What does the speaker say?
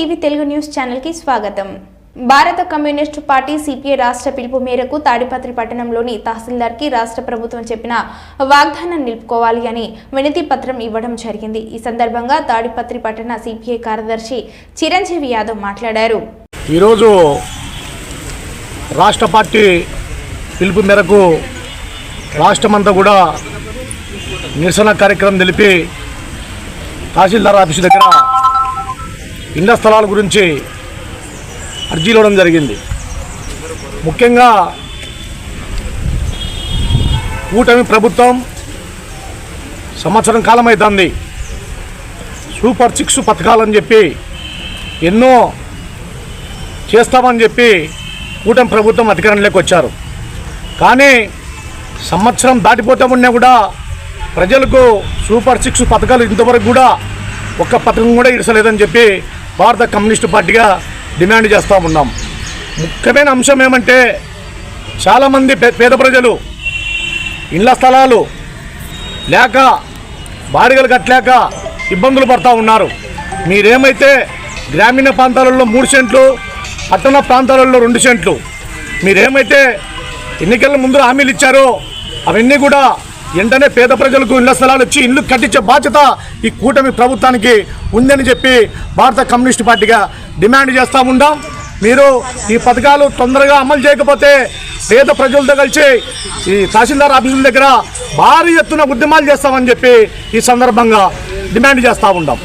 Telugu news ఛానల్కి స్వాగతం. భారత కమ్యూనిస్టు పార్టీ సిపిఐ రాష్ట్ర పిలుపు మేరకు తాడిపత్రి పట్టణంలోని తహసీల్దార్కి రాష్ట్ర ప్రభుత్వం చెప్పిన వాగ్దానం నిలుపుకోవాలి అని వినతి పత్రం ఇవ్వడం జరిగింది. ఈ సందర్భంగా తాడిపత్రి పట్టణ సిపిఐ కార్యదర్శి చిరంజీవి యాదవ్ మాట్లాడారు. ఈరోజు రాష్ట్ర పార్టీ పిలుపు మేరకు రాష్ట్రమంతా కూడా నిరసన కార్యక్రమం తెలిపి తహసీల్దార్ ఆఫీసు దగ్గర ఇళ్ళ స్థలాల గురించి అర్జీలు ఇవ్వడం జరిగింది. ముఖ్యంగా కూటమి ప్రభుత్వం సంవత్సరం కాలం అవుతుంది సూపర్ సిక్స్ పథకాలని చెప్పి ఎన్నో చేస్తామని చెప్పి కూటమి ప్రభుత్వం అధికారంలోకి వచ్చారు. కానీ సంవత్సరం దాటిపోతామన్నా కూడా ప్రజలకు సూపర్ సిక్స్ పథకాలు ఇంతవరకు కూడా ఒక్క పథకం కూడా ఇరచలేదని చెప్పి భారత కమ్యూనిస్టు పార్టీగా డిమాండ్ చేస్తూ ఉన్నాం. ముఖ్యమైన అంశం ఏమంటే చాలామంది పే- పేద ప్రజలు ఇళ్ళ స్థలాలు లేక బాడిగలు కట్టలేక ఇబ్బందులు పడతా ఉన్నారు. మీరేమైతే గ్రామీణ ప్రాంతాలలో మూడు సెంట్లు పట్టణ ప్రాంతాలలో రెండు సెంట్లు మీరేమైతే ఎన్నికల ముందు హామీలు ఇచ్చారో అవన్నీ కూడా వెంటనే పేద ప్రజలకు ఇళ్ళ స్థలాలు ఇచ్చి ఇల్లు కట్టించే బాధ్యత ఈ కూటమి ప్రభుత్వానికి ఉందని చెప్పి భారత కమ్యూనిస్ట్ పార్టీగా డిమాండ్ చేస్తూ ఉంటాం మీరు ఈ పథకాలు తొందరగా అమలు చేయకపోతే పేద ప్రజలతో కలిసి ఈ తహసీల్దార్ ఆఫీసుల దగ్గర భారీ ఎత్తున ఉద్యమాలు చేస్తామని చెప్పి ఈ సందర్భంగా డిమాండ్ చేస్తూ ఉంటాం